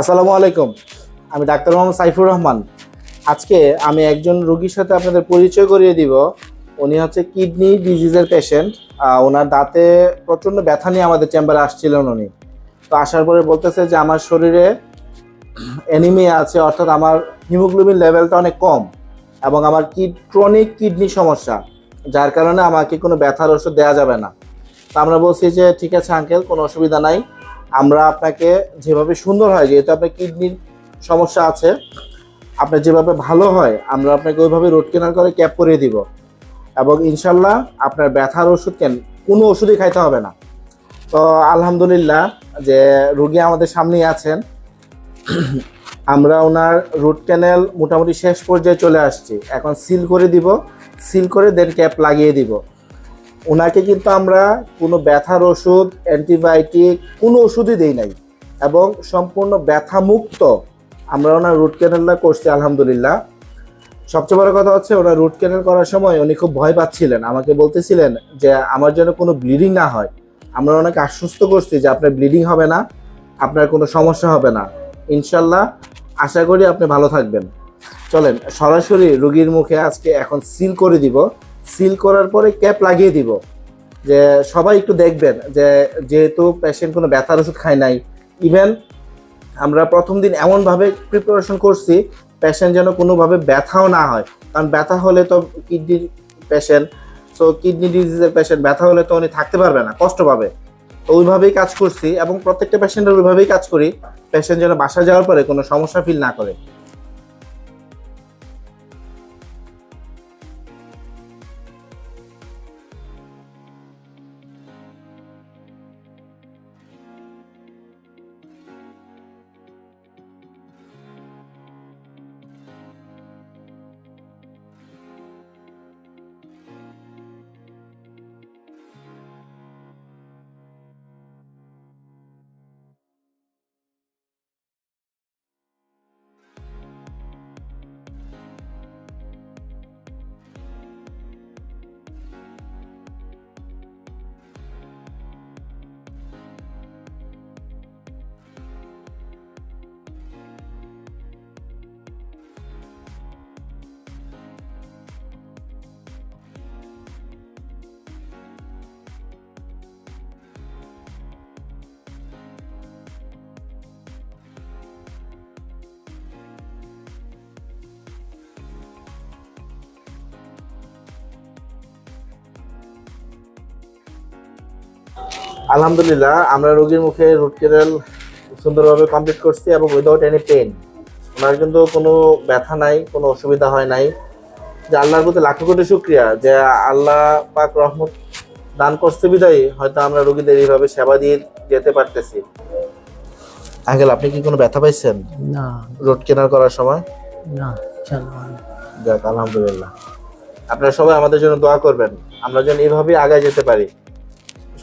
আসসালামু আলাইকুম। আমি ডাক্তার মোহাম্মদ সাইফুর রহমান। আজকে আমি একজন রোগীর সাথে আপনাদের পরিচয় করিয়ে দিব। উনি হচ্ছে কিডনি ডিজিজের পেশেন্ট। ওনার দাঁতে প্রচণ্ড ব্যথা নিয়ে আমাদের চেম্বারে আসছিলেন উনি। তো আসার পরে বলতেছে যে, আমার শরীরে অ্যানিমিয়া আছে, অর্থাৎ আমার হিমোগ্লোবিন লেভেলটা অনেক কম এবং আমার কি ক্রনিক কিডনি সমস্যা, যার কারণে আমাকে কোনো ব্যথার ওষুধ দেওয়া যাবে না। তো আমরা বলছি যে, ঠিক আছে আঙ্কেল কোনো অসুবিধা নাই। আমরা আপনাকে যেভাবে সুন্দর হয়, যেহেতু আপনার কিডনির সমস্যা আছে, আপনার যেভাবে ভালো হয়, আমরা আপনাকে ওইভাবে রোড কেনার করে ক্যাপ করিয়ে দিব। এবং ইনশাল্লাহ আপনার ব্যথার ওষুধ কেন, কোনো ওষুধই খাইতে হবে না। তো আলহামদুলিল্লাহ যে রুগী আমাদের সামনেই আছেন, আমরা ওনার রুট ক্যানেল মোটামুটি শেষ পর্যায়ে চলে আসছি। এখন সিল করে দিব সিল করে দেন ক্যাপ লাগিয়ে দিব। ওনাকে কিন্তু আমরা কোনো ব্যথার ওষুধ, অ্যান্টিবায়োটিক, কোনো ওষুধই দেই নাই। এবং সম্পূর্ণ ব্যথা মুক্ত আমরা ওনার রুট ক্যানেলটা করছি, আলহামদুলিল্লাহ। সবচেয়ে বড় কথা হচ্ছে, ওনার রুট ক্যানেল করার সময় উনি খুব ভয় পাচ্ছিলেন। আমাকে বলতেছিলেন যে, আমার যেন কোনো ব্লিডিং না হয়। আমরা ওনাকে আশ্বস্ত করছি যে, আপনার ব্লিডিং হবে না, আপনার কোনো সমস্যা হবে না। ইনশাল্লাহ, আশা করি আপনি ভালো থাকবেন। চলেন, সরাসরি রুগীর মুখে আজকে এখন সিল করে দিব। সিল করার পরে ক্যাপ লাগিয়ে দিব। যে সবাই একটু দেখবেন যে যেহেতু পেশেন্ট কোনো ব্যথার ওষুধ খায় নাই ইভেন আমরা প্রথম দিন এমনভাবে প্রিপারেশন করছি পেশেন্ট যেন কোনোভাবে ব্যথাও না হয়। কারণ ব্যথা হলে তো কিডনির পেশেন্ট সো কিডনি ডিজিজের পেশেন্ট ব্যথা হলে তো উনি থাকতে পারবে না, কষ্ট পাবে। তো ওইভাবেই কাজ করছি এবং প্রত্যেকটা পেশেন্টের ওইভাবেই কাজ করি পেশেন্ট যেন বাসা যাওয়ার পরে কোনো সমস্যা ফিল না করে। আলহামদুলিল্লাহ আমরা রোগীর মুখে রুট ক্যানেল সুন্দরভাবে কমপ্লিট করছি এবং উইদাউট এনি পেন ওনার কিন্তু কোনো ব্যথা নাই কোনো অসুবিধা হয় নাই। যে আল্লাহর প্রতি লাখো কোটি শুক্রিয়া যে আল্লাহ পাক রহমত দান করছে বিদায়ী হয়তো আমরা রোগীদের এইভাবে সেবা দিয়ে যেতে পারতেছি। আঙ্কেল আপনি কি কোনো ব্যথা পাইছেন? না। রোড কেনার করার সময়? না যাক আলহামদুলিল্লাহ। আপনারা সবাই আমাদের জন্য দোয়া করবেন। আমরা যেন এইভাবেই আগায় যেতে পারি।